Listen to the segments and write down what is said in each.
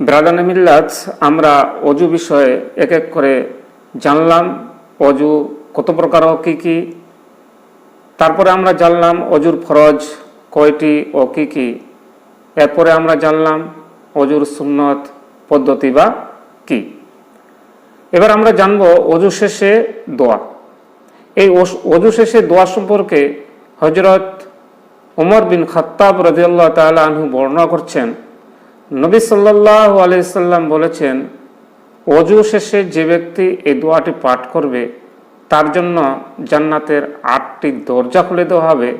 ব্রাদান মিল্লাত, আমরা অজু বিষয়ে এক এক করে জানলাম। অজু কত প্রকার ও কী কী? তারপরে আমরা জানলাম অজুর ফরজ কয়টি ও কী কী। এরপরে আমরা জানলাম অজুর সুন্নত পদ্ধতি বা কি। এবার আমরা জানব অজু শেষে দোয়া। এই অজু শেষে দোয়া সম্পর্কে হজরত ওমর বিন খাত্তাব রাজিয়াল্লাহ তাআলা আনহু বর্ণনা করছেন। নবী সাল্লাল্লাহু আলাইহি সাল্লাম বলেছেন, অজু শেষে যে ব্যক্তি এই দোয়াটি পাঠ করবে, তার জন্য জান্নাতের আটটি দরজা খুলে দেওয়া হবে।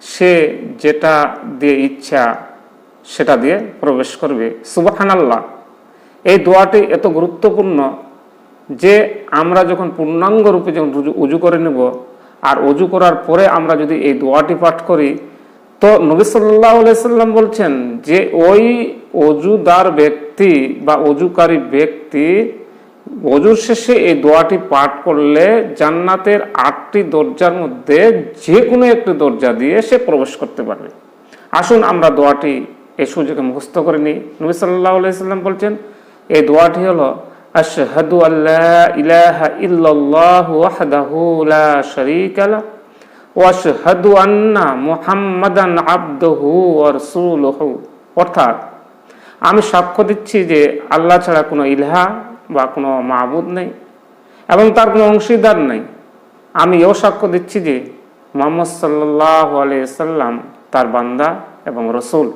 সে যেটা দিয়ে ইচ্ছা, সেটা দিয়ে প্রবেশ করবে। সুবাহানাল্লাহ। এই দোয়াটি এত গুরুত্বপূর্ণ যে আমরা যখন পূর্ণাঙ্গ রূপে যখন উজু- উজু করে নেব, আর অজু করার পরে আমরা যদি এই দোয়াটি পাঠ করি তো নবী সাল্লাহ সাল্লাম বলছেন যে ওই অজুদার ব্যক্তি বা অজুকারী ব্যক্তি অজুর শেষে এই দোয়াটি পাঠ করলে জান্নাতের আটটি দরজার মধ্যে যে কোনো একটি দরজা দিয়ে সে প্রবেশ করতে পারবে। আসুন আমরা দোয়াটি এই সুযোগে মুখস্থ করে নিই। নবী সাল্লাহ সাল্লাম বলছেন, এই দোয়াটি হলো, আশহাদু আল্লাহ ইলাহা ইল্লাল্লাহ ওয়াহদাহু লা শারীকা লা ওয়া আশহাদু আন্না মুহাম্মাদান আব্দহু ওয়া রাসূলুহু। অর্থাৎ, আমি সাক্ষ্য দিচ্ছি যে আল্লাহ ছাড়া কোনো ইলহা বা কোনো মাবুদ নেই এবং তার কোনো অংশীদার নেই। আমি এও সাক্ষ্য দিচ্ছি যে মোহাম্মদ সাল্লাহ আলিয়া সাল্লাম তার বান্দা এবং রসুল।